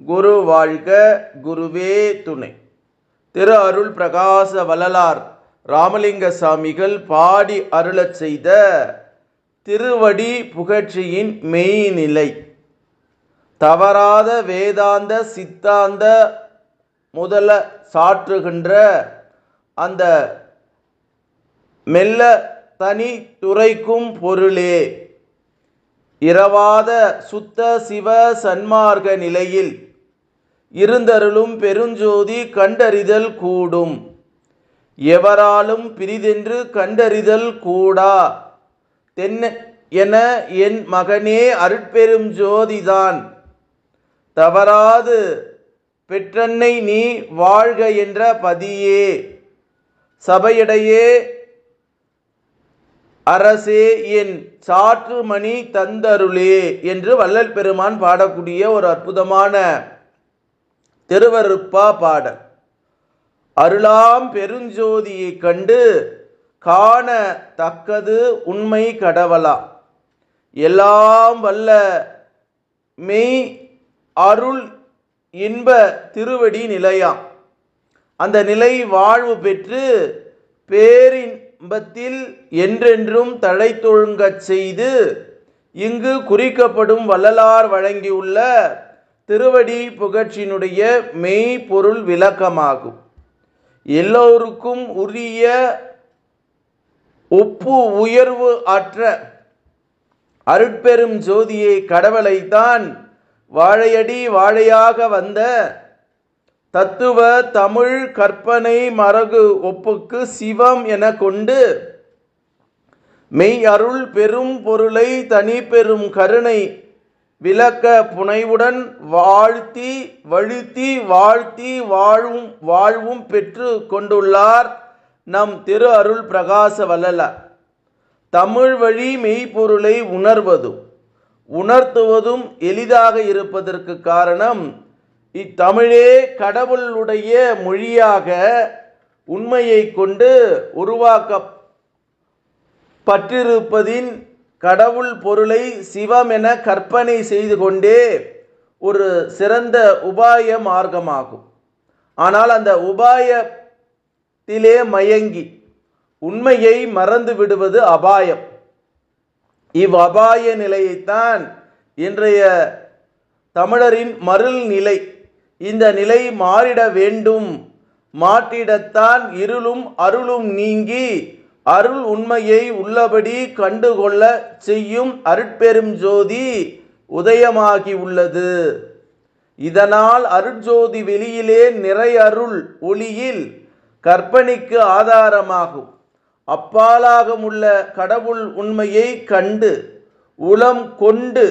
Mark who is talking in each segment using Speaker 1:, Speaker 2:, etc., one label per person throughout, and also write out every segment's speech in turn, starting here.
Speaker 1: குரு வாழ்க குருவே துணை. திரு அருள் பிரகாச வள்ளலார் ராமலிங்க சாமிகள் பாடி அருளச் செய்த திருவடி புகழ்ச்சியின் மெய்நிலை. தவறாத வேதாந்த சித்தாந்த முதல சாற்றுகின்ற அந்த மெல்ல தனி துறைக்கும் பொருளே. இரவாத சுத்த சிவ சன்மார்க்க நிலையில் இருந்தருளும் பெருஞ்சோதி கண்டறிதல் கூடும். எவராலும் பிரிதென்று கண்டறிதல் கூடா? தென்ன என என் மகனே அருட்பெரும் ஜோதிதான். தவறாது பெற்றன்னை நீ வாழ்க என்ற பதியே. சபையிடையே அரசே என் சாற்றுமணி தந்தருளே என்று வள்ளல் பெருமான் பாடக்கூடிய ஒரு அற்புதமான திருவருப்பா பாடல். அருளாம் பெருஞ்சோதியை கண்டு காண தக்கது உண்மை கடவலா எல்லாம் வல்ல மெய் அருள் இன்ப திருவடி நிலையாம் அந்த நிலை வாழ்வு பெற்று பேரின்பத்தில் என்றென்றும் தழைத்தொழுங்கச் செய்து இங்கு குறிக்கப்படும் வள்ளலார் வழங்கியுள்ள திருவடி புகழ்ச்சியினுடைய மெய்ப்பொருள் விளக்கமாகும். எல்லோருக்கும் உரிய ஒப்பு உயர்வு அற்ற அருட்பெரும் ஜோதியை கடவுளைத்தான் வாழையடி வாழையாக வந்த தத்துவ தமிழ் கற்பனை மரகு ஒப்புக்கு சிவம் என கொண்டு மெய் அருள் பெரும் பொருளை தனி பெரும் கருணை விளக்க புனைவுடன் வாழ்த்தி வழுத்தி வாழ்த்தி வாழும் வாழ்வும் பெற்று கொண்டுள்ளார் நம் திரு அருள் பிரகாச வல்லலார் தமிழ் வழி மெய்ப்பொருளை உணர்வதும் உணர்த்துவதும் எளிதாக இருப்பதற்கு காரணம் இத்தமிழே கடவுளுடைய மொழியாக உண்மையை கொண்டு உருவாக்கப்பட்டிருப்பதின் கடவுள் பொருளை சிவம் என கற்பனை செய்து கொண்டே ஒரு சிறந்த உபாய மார்க்கமாகும். ஆனால் அந்த உபாயத்திலே மயங்கி உண்மையை மறந்து விடுவது அபாயம். இவ் அபாய நிலையைத்தான் இன்றைய தமிழரின் மருள் நிலை. இந்த நிலை மாறிட வேண்டும். மாற்றிடத்தான் இருளும் அருளும் நீங்கி அருள் உண்மையை உள்ளபடி கண்டுகொள்ள செய்யும் அருட்பெரும் ஜோதி உதயமாகி உள்ளது. இதனால் அருட்ஜோதி வெளியிலே நிறையருள் ஒளியில் கற்பனைக்கு ஆதாரமாகும். அப்பாலாகமுள்ள கடவுள் உண்மையை கண்டு உளம் கொண்டு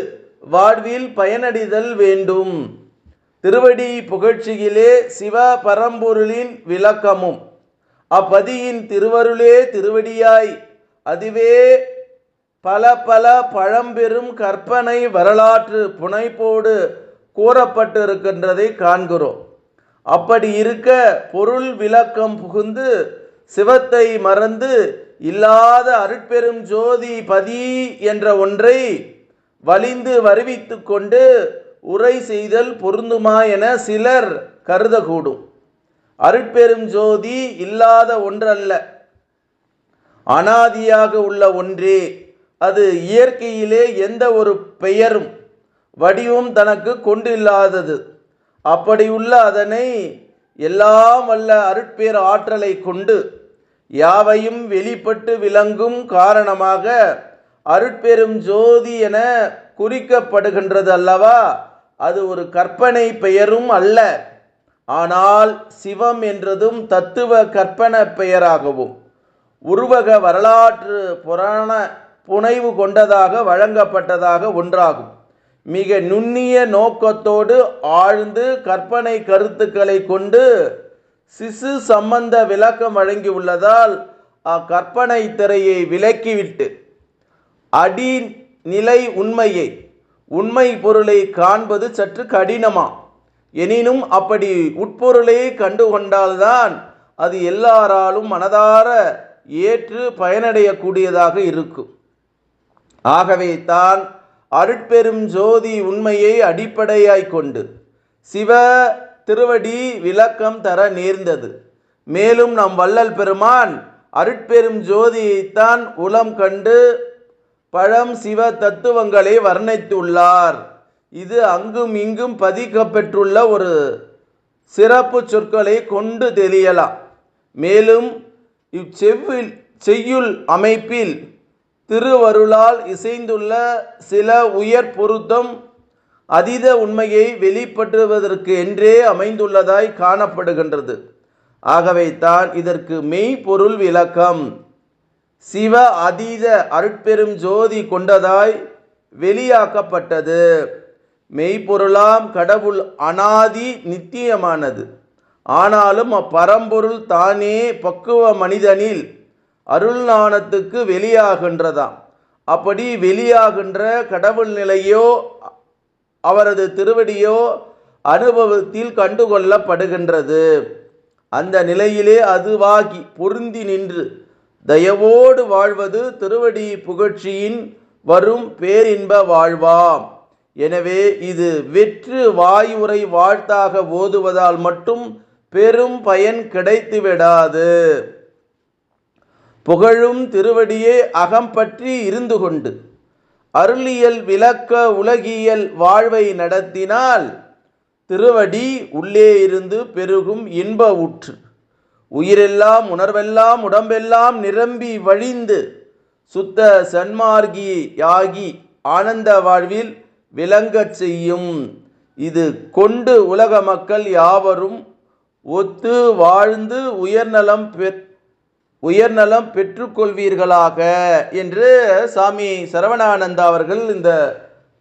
Speaker 1: வாழ்வில் பயனடைதல் வேண்டும். திருவடி புகழ்ச்சியிலே சிவ பரம்பொருளின் விளக்கமும் அப்பதியின் திருவருளே திருவடியாய். அதுவே பல பல பழம்பெரும் கற்பனை வரலாற்று புனைப்போடு கூறப்பட்டிருக்கின்றதை காண்கிறோம். அப்படி இருக்க பொருள் விளக்கம் புகுந்து சிவத்தை மறந்து இல்லாத அருட்பெரும் ஜோதி பதி என்ற ஒன்றை வலிந்து வருவித்து கொண்டு உரை செய்தல் பொருந்துமா என சிலர் கருதக்கூடும். அருட்பெரும் ஜோதி இல்லாத ஒன்றல்ல. அனாதியாக உள்ள ஒன்றே. அது இயற்கையிலே எந்த ஒரு பெயரும் வடிவும் தனக்கு கொண்டில்லாதது. அப்படியுள்ள அதனை எல்லாம் வல்ல அருட்பேர் ஆற்றலை கொண்டு யாவையும் வெளிப்பட்டு விளங்கும் காரணமாக அருட்பெரும் ஜோதி என குறிக்கப்படுகின்றது அல்லவா அது ஒரு கற்பனை பெயரும் அல்ல. ஆனால் சிவம் என்றதும் தத்துவ கற்பன பெயராகவும் உருவக வரலாற்று புராண புனைவு கொண்டதாக வழங்கப்பட்டதாக ஒன்றாகும். மிக நுண்ணிய நோக்கத்தோடு ஆழ்ந்து கற்பனை கருத்துக்களை கொண்டு சிசு சம்பந்த விளக்கம் வழங்கியுள்ளதால் அக்கற்பனை திரையை விலக்கிவிட்டு அடி நிலை உண்மையை உண்மை பொருளை காண்பது சற்று கடினமாம் எனினும் அப்படி உட்பொருளை கண்டு கொண்டால்தான் அது எல்லாராலும் மனதார ஏற்று பயனடையக்கூடியதாக இருக்கும். ஆகவே தான் அருட்பெரும் ஜோதி உண்மையை அடிப்படையாய் கொண்டு சிவ திருவடி விளக்கம் தர நேர்ந்தது. மேலும் நம் வள்ளல் பெருமான் அருட்பெரும் ஜோதியைத்தான் உளம் கண்டு பழம் சிவ தத்துவங்களை வர்ணித்துள்ளார். இது அங்கும் இங்கும் பதிக்கப்பெற்றுள்ள ஒரு சிறப்பு சொற்களை கொண்டு தெரியலாம் மேலும் இச்செவ்வில் செய்யுள் அமைப்பில் திருவருளால் இசைந்துள்ள சில உயர் பொருத்தம் அதீத உண்மையை வெளிப்படுத்துவதற்கு என்றே அமைந்துள்ளதாய் காணப்படுகின்றது. ஆகவே தான் இதற்கு மெய்ப்பொருள் விளக்கம். சிவ அதீத அருட்பெரும் ஜோதி கொண்டதாய் வெளியாக்கப்பட்டது. மெய்ப்பொருளாம் கடவுள் அனாதி நித்தியமானது. ஆனாலும் அப்பரம்பொருள் தானே பக்குவ மனிதனில் அருள் நாணத்துக்கு வெளியாகின்றதாம். அப்படி வெளியாகின்ற கடவுள் நிலையோ அவரது திருவடியோ அனுபவத்தில் கண்டுகொள்ளப்படுகின்றது. அந்த நிலையிலே அதுவாகி பொருந்தி நின்று தயவோடு வாழ்வது திருவடி புகழ்ச்சியின் வரும் பேரின்ப வாழ்வாம். எனவே இது வெற்று வாயுரை வாழ்த்தாக ஓதுவதால் மட்டும் பெரும் பயன் கிடைத்துவிடாது. புகழும் திருவடியே அகம் பற்றி இருந்து கொண்டு அருளியல் விளக்க உலகியல் வாழ்வை நடத்தினால் திருவடி உள்ளே இருந்து பெருகும் இன்ப ஊற்று உயிரெல்லாம் உணர்வெல்லாம் உடம்பெல்லாம் நிரம்பி வழிந்து சுத்த சன்மார்கி யாகி ஆனந்த வாழ்வில் விளங்கச் செய்யும். இது கொண்டு உலக மக்கள் யாவரும் ஒத்து வாழ்ந்து உயர்நலம் பெற் உயர்நலம் பெற்றுக்கொள்வீர்களாக என்று சாமி சரவணானந்தா அவர்கள் இந்த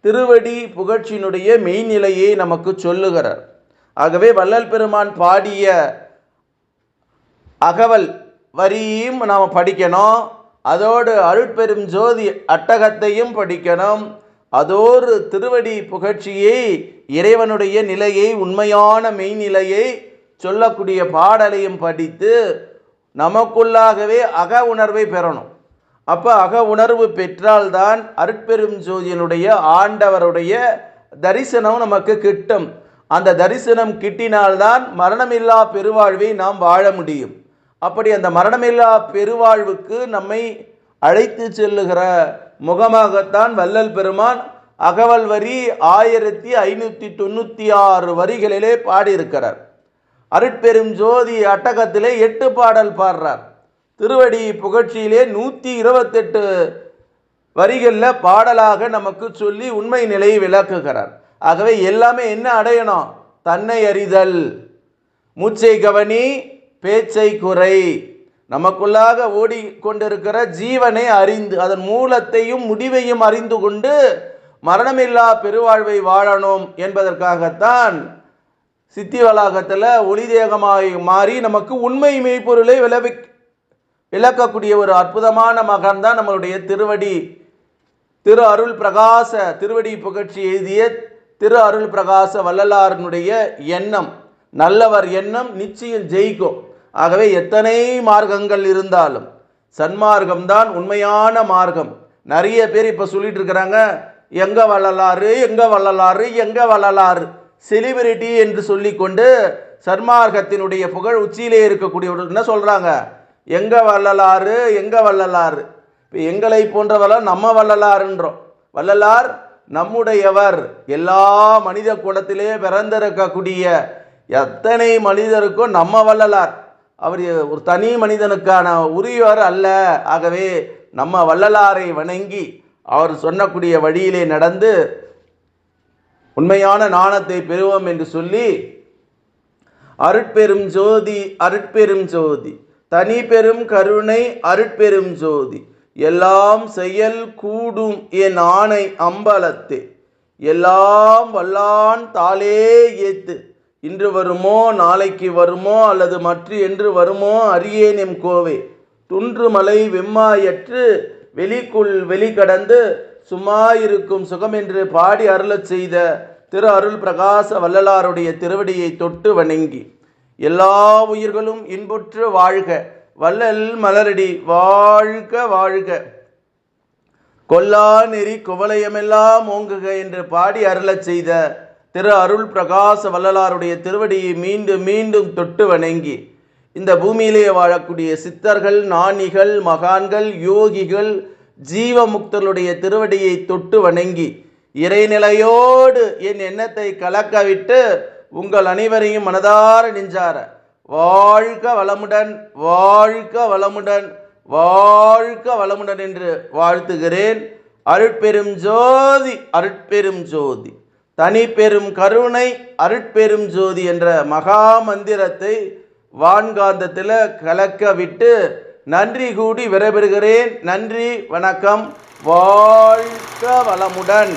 Speaker 1: திருவடி புகழ்ச்சியினுடைய மெய்நிலையை நமக்கு சொல்லுகிறார். ஆகவே வள்ளல் பெருமான் பாடிய அகவல் வரியும் நாம் படிக்கணும். அதோடு அருட்பெரும் ஜோதி அட்டகத்தையும் படிக்கணும். அதோரு திருவடி புகழ்ச்சியை இறைவனுடைய நிலையை உண்மையான மெய்நிலையை சொல்லக்கூடிய பாடலையும் படித்து நமக்குள்ளாகவே அக உணர்வை பெறணும். அப்போ அக உணர்வு பெற்றால்தான் அருட்பெரும் ஜோதியனுடைய ஆண்டவருடைய தரிசனம் நமக்கு கிட்டும். அந்த தரிசனம் கிட்டினால்தான் மரணமில்லா பெருவாழ்வை நாம் வாழ முடியும். அப்படி அந்த மரணமில்லா பெருவாழ்வுக்கு நம்மை அழைத்து செல்லுகிற முகமாகத்தான் வள்ளல் பெருமான் அகவல் வரி ஆயிரத்தி ஐநூற்றி தொண்ணூற்றி ஆறு வரிகளிலே பாடியிருக்கிறார். அருட்பெரும் ஜோதி அட்டகத்திலே எட்டு பாடல் பாடுறார். திருவடி புகழ்ச்சியிலே நூற்றி இருபத்தெட்டு வரிகளில் பாடலாக நமக்கு சொல்லி உண்மை நிலையை விளக்குகிறார். ஆகவே எல்லாமே என்ன அடையணும்? தன்னை அறிதல் மூச்சை கவனி பேச்சை குறை. நமக்குள்ளாக ஓடிக்கொண்டிருக்கிற ஜீவனை அறிந்து அதன் மூலத்தையும் முடிவையும் அறிந்து கொண்டு மரணமில்லா பெருவாழ்வை வாழணும் என்பதற்காகத்தான் சித்தி வளாகத்தில் ஒளிதேகமாக மாறி நமக்கு உண்மை மெய்ப்பொருளை விளவி விளக்கக்கூடிய ஒரு அற்புதமான மகன் தான் நம்மளுடைய திருவடி. திரு அருள் பிரகாச திருவடி புகழ்ச்சி எழுதிய திரு அருள் பிரகாச வள்ளலாரனுடைய எண்ணம். நல்லவர் எண்ணம் நிச்சயம் ஜெயிக்கும். ஆகவே எத்தனை மார்க்கங்கள் இருந்தாலும் சன்மார்க்கம்தான் உண்மையான மார்க்கம். நிறைய பேர் இப்போ சொல்லிட்டு இருக்கிறாங்க எங்க வள்ளலாறு எங்க வள்ளலாறு எங்க வள்ளலாறு? செலிபிரிட்டி என்று சொல்லிக்கொண்டு சன்மார்க்கத்தினுடைய புகழ் உச்சியிலே இருக்கக்கூடியவர்கள் என்ன சொல்கிறாங்க எங்க வள்ளலாறு எங்க வள்ளலாறு? இப்போ எங்களை போன்றவெல்லாம் நம்ம வள்ளலாறுன்றோம். வள்ளலார் நம்முடையவர். எல்லா மனித குலத்திலே பிறந்திருக்கக்கூடிய எத்தனை மனிதருக்கும் நம்ம வள்ளலார். அவர் ஒரு தனி மனிதனுக்கான உரியவர் அல்ல. ஆகவே நம்ம வள்ளலாரை வணங்கி அவர் சொன்னக்கூடிய வழியிலே நடந்து உண்மையான நாணத்தை பெறுவோம் என்று சொல்லி அருட்பெரும் ஜோதி அருட்பெரும் ஜோதி தனி பெரும் கருணை அருட்பெரும் ஜோதி எல்லாம் செயல் கூடும் என் ஆணை அம்பலத்தே எல்லாம் வல்லான் தாளே ஏத்து. இன்று வருமோ நாளைக்கு வருமோ அல்லது மற்ற என்று வருமோ அறியேன் எம் கோவே. துன்று மலை வெம்மாயற்று வெளிக்குள் வெளிக்கடந்து சும்மாயிருக்கும் சுகம் என்று பாடி அருளச் செய்த திரு அருள் பிரகாச வள்ளலாருடைய திருவடியை தொட்டு வணங்கி எல்லா உயிர்களும் இன்புற்று வாழ்க வள்ளல் மலரடி வாழ்க வாழ்க. கொல்லா நெறி குவலயமெல்லாம் ஓங்குக என்று பாடி அருளச் செய்த திரு அருள் பிரகாச வள்ளலாருடைய திருவடியை மீண்டும் மீண்டும் தொட்டு வணங்கி இந்த பூமியிலே வாழக்கூடிய சித்தர்கள் ஞானிகள் மகான்கள் யோகிகள் ஜீவமுக்தர்களுடைய திருவடியை தொட்டு வணங்கி இறைநிலையோடு என் எண்ணத்தை கலக்கவிட்டு உங்கள் அனைவரையும் மனதார நெஞ்சார. வாழ்க வளமுடன் வாழ்க வளமுடன் வாழ்க வளமுடன் என்று வாழ்த்துகிறேன். அருட்பெரும் ஜோதி அருட்பெரும் ஜோதி. தனி பெரும் கருணை அருட்பெரும் ஜோதி என்ற மகா மந்திரத்தை வான்காந்தத்தில் கலக்க விட்டு நன்றி கூடி விடைபெறுகிறேன். நன்றி வணக்கம். வாழ்க வளமுடன்.